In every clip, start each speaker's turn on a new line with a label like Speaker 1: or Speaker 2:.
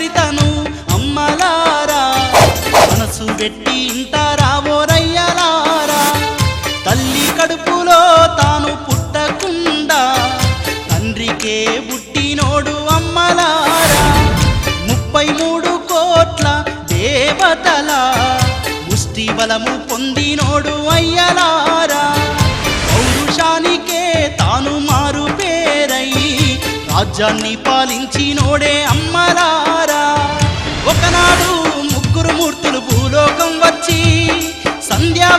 Speaker 1: చరితను అమ్మలారా. మనసు పెట్టి ఇంత రావోరయ్యలారా తల్లి కడుపులో తాను పుట్టకుండా తండ్రికే పుట్టినోడు అమ్మలారా. ముప్పై మూడు కోట్ల దేవతల ముష్టి బలము పొందినోడు అయ్యలారా. పౌరుషానికే తాను మారు పేరై రాజ్యాన్ని పాలించినోడే అమ్మలారా.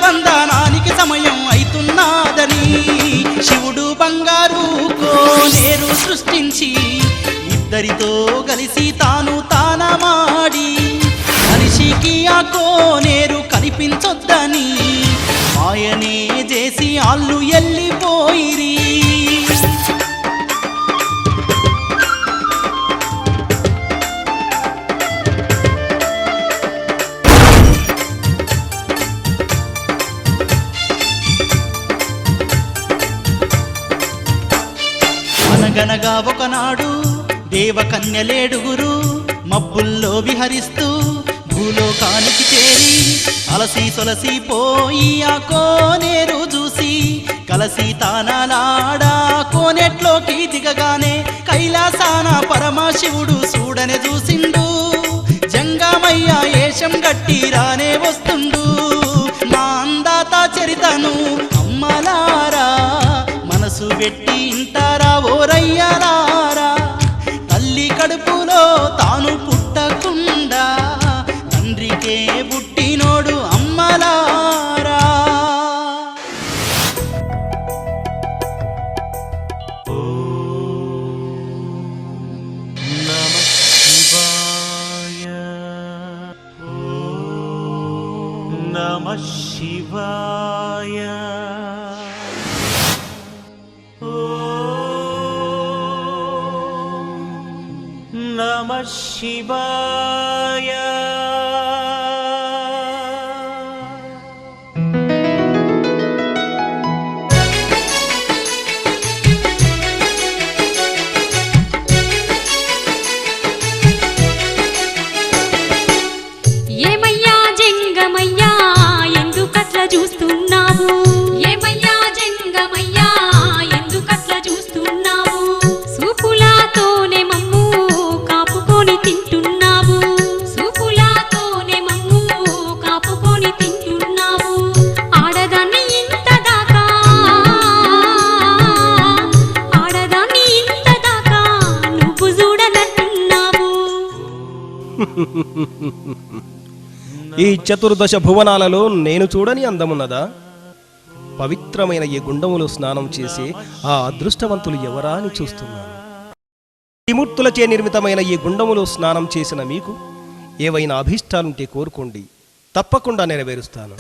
Speaker 1: వందనానికి సమయం అవుతున్నాదని శివుడు బంగారు కోనేరు సృష్టించి ఇద్దరితో కలిసి తాను తానమాడి మనిషికి ఆ కోనేరు కనిపించొద్దని అనగనగా ఒకనాడు దేవకన్యలేడుగురు మబ్బుల్లో విహరిస్తూ భూలోకానికి చేరి అలసి సొలసి పోయి ఆ కోనేరు చూసి కలసి తానాలాడా కోనెట్లోకి దిగగానే కైలాసాన పరమశివుడు చూడని చూసిండు. జంగమయ్య ఏషం గట్టి రానే వస్తుండు. మా అందాత చరితను అమ్మలారా మనసు పెట్టి ఇంత ఓరయ్యలారా తల్లి కడుపులో తాను పుట్టకుండా తండ్రికే పుట్టినోడు అమ్మలారా.
Speaker 2: నమ శివాయ నమ శివాయ నమ
Speaker 3: ఈ చతుర్దశ భువనాలలో నేను చూడని అందమున్నదా? పవిత్రమైన ఈ గుండములో స్నానం చేసి ఆ అదృష్టవంతులు ఎవరా అని చూస్తున్నాను. త్రిమూర్తులచే నిర్మితమైన ఈ గుండములో స్నానం చేసిన మీకు ఏవైనా అభీష్టాలుంటే కోరుకోండి. తప్పకుండా నెరవేరుస్తాను.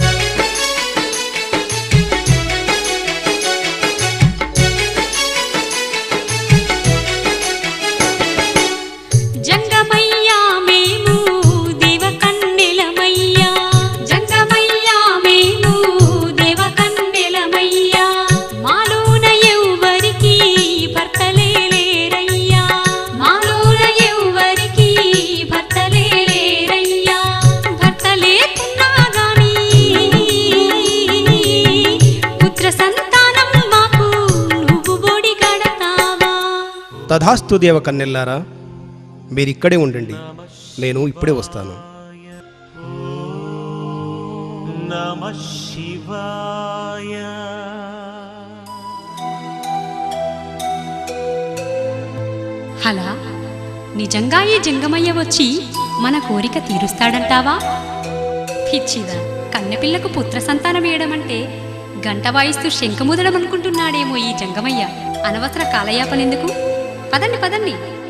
Speaker 4: సంతానం మాకు నువ్వు బోడి కడతావా?
Speaker 3: తథాస్తు దేవ కన్నెల్లారా మీరిక్కడే ఉండండి నేను ఇప్పుడే వస్తాను.
Speaker 2: నమ శివాయ.
Speaker 4: హలా నిజంగా ఈ జంగమయ్య వచ్చి మన కోరిక తీరుస్తాడంటావా? పిచ్చిదా కన్నెపిల్లకు పుత్ర సంతానం వేయడమంటే గంట వాయిస్తూ శంఖముదడం అనుకుంటున్నాడేమో ఈ జంగమయ్య. అనవసర కాలయాపనెందుకు? పదండి పదండి.